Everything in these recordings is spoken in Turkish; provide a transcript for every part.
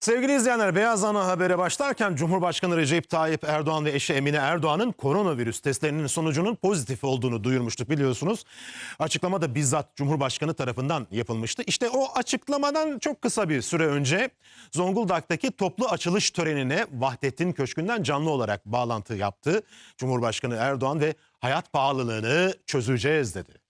Sevgili izleyenler Beyaz Ana habere başlarken Cumhurbaşkanı Recep Tayyip Erdoğan ve eşi Emine Erdoğan'ın koronavirüs testlerinin sonucunun pozitif olduğunu duyurmuştuk biliyorsunuz. Açıklama da bizzat Cumhurbaşkanı tarafından yapılmıştı. İşte o açıklamadan çok kısa bir süre önce Zonguldak'taki toplu açılış törenine Vahdettin Köşkü'nden canlı olarak bağlantı yaptı. Cumhurbaşkanı Erdoğan ve hayat pahalılığını çözeceğiz dedi.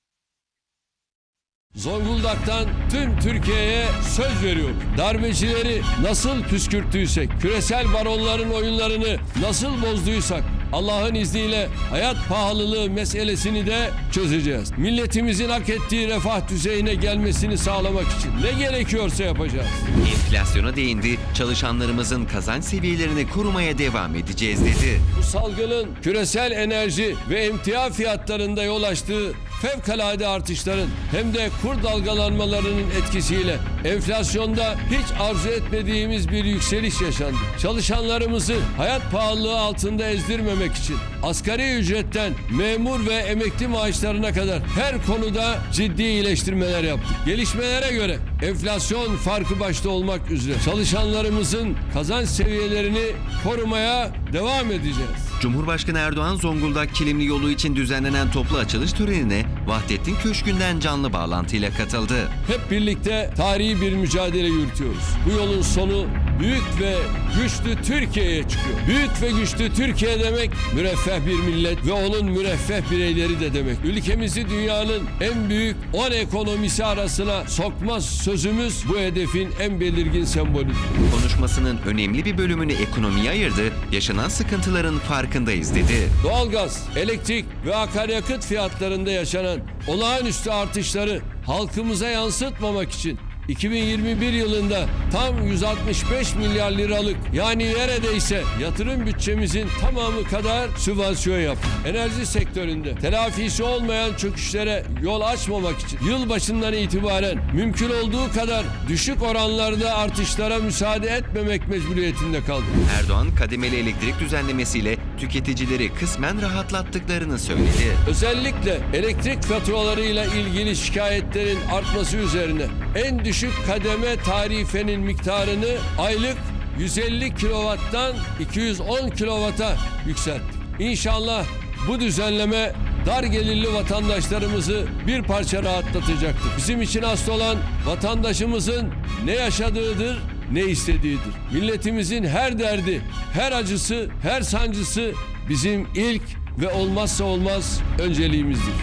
Zonguldak'tan tüm Türkiye'ye söz veriyorum. Darbecileri nasıl püskürttüysek, küresel baronların oyunlarını nasıl bozduysak Allah'ın izniyle hayat pahalılığı meselesini de çözeceğiz. Milletimizin hak ettiği refah düzeyine gelmesini sağlamak için ne gerekiyorsa yapacağız. Enflasyona değindi, çalışanlarımızın kazanç seviyelerini korumaya devam edeceğiz dedi. Bu salgının küresel enerji ve emtia fiyatlarında yol açtığı fevkalade artışların hem de kur dalgalanmalarının etkisiyle enflasyonda hiç arzu etmediğimiz bir yükseliş yaşandı. Çalışanlarımızı hayat pahalılığı altında ezdirmemek için asgari ücretten memur ve emekli maaşlarına kadar her konuda ciddi iyileştirmeler yaptık. Gelişmelere göre enflasyon farkı başta olmak üzere çalışanlarımızın kazanç seviyelerini korumaya devam edeceğiz. Cumhurbaşkanı Erdoğan Zonguldak Kilimli yolu için düzenlenen toplu açılış törenine Vahdettin Köşkü'nden canlı bağlantıyla katıldı. Hep birlikte tarihi bir mücadele yürütüyoruz. Bu yolun sonu büyük ve güçlü Türkiye'ye çıkıyor. Büyük ve güçlü Türkiye demek müreffeh bir millet ve onun müreffeh bireyleri de demek. Ülkemizi dünyanın en büyük 10 ekonomisi arasına sokmaz sözümüz bu hedefin en belirgin sembolüdür. Konuşmasının önemli bir bölümünü ekonomiye ayırdı, yaşanan sıkıntıların farkındayız dedi. Doğalgaz, elektrik ve akaryakıt fiyatlarında yaşanan olağanüstü artışları halkımıza yansıtmamak için 2021 yılında tam 165 milyar liralık yani neredeyse yatırım bütçemizin tamamı kadar sübvansiyon yaptık. Enerji sektöründe telafisi olmayan çöküşlere yol açmamak için yıl başından itibaren mümkün olduğu kadar düşük oranlarda artışlara müsaade etmemek mecburiyetinde kaldık. Erdoğan kademeli elektrik düzenlemesiyle tüketicileri kısmen rahatlattıklarını söyledi. Özellikle elektrik faturalarıyla ilgili şikayetlerin artması üzerine en düşük kademe tarifenin miktarını aylık 150 kilovattan 210 kilovata yükselttik. İnşallah bu düzenleme dar gelirli vatandaşlarımızı bir parça rahatlatacaktır. Bizim için asıl olan vatandaşımızın ne yaşadığıdır, ne istediğidir. Milletimizin her derdi, her acısı, her sancısı bizim ilk ve olmazsa olmaz önceliğimizdir.